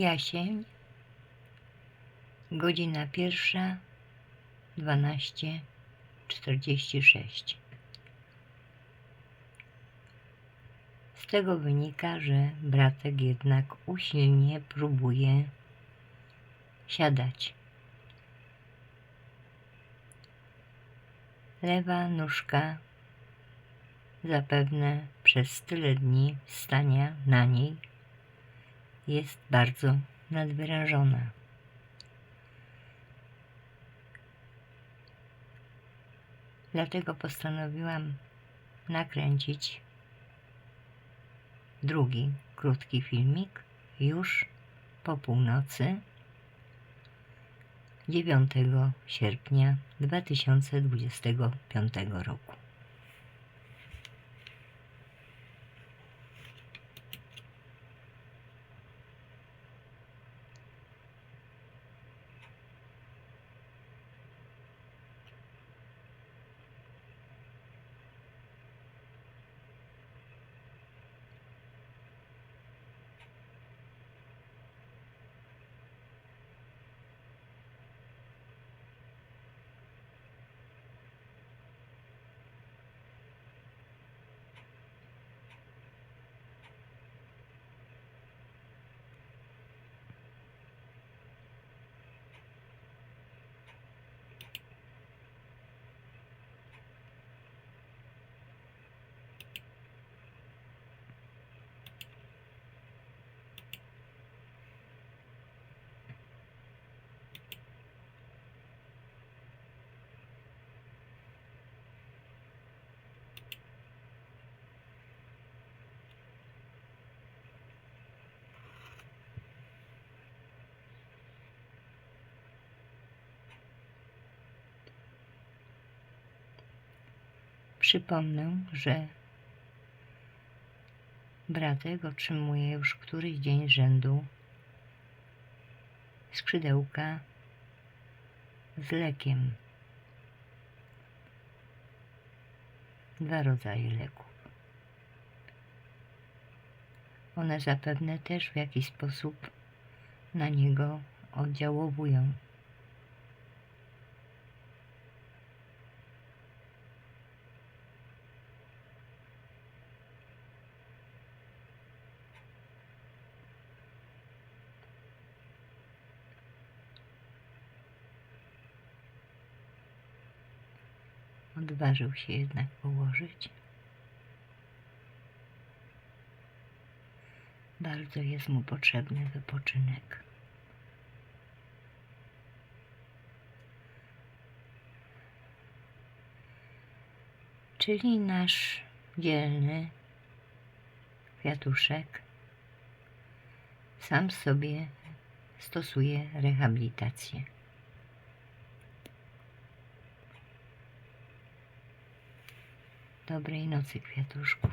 Jasień, godzina pierwsza, dwanaście czterdzieści sześć. Z tego wynika, że bratek jednak usilnie próbuje siadać. Lewa nóżka zapewne przez tyle dni stania na niej jest bardzo nadwyrężona. Dlatego postanowiłam nakręcić drugi krótki filmik już po północy 9 sierpnia 2025 roku. Przypomnę, że bratek otrzymuje już któryś dzień rzędu skrzydełka z lekiem. Dwa rodzaje leków. One zapewne też w jakiś sposób na niego oddziałowują. Odważył się jednak położyć. Bardzo jest mu potrzebny wypoczynek. Czyli nasz dzielny kwiatuszek sam sobie stosuje rehabilitację. Dobrej nocy, kwiatuszku.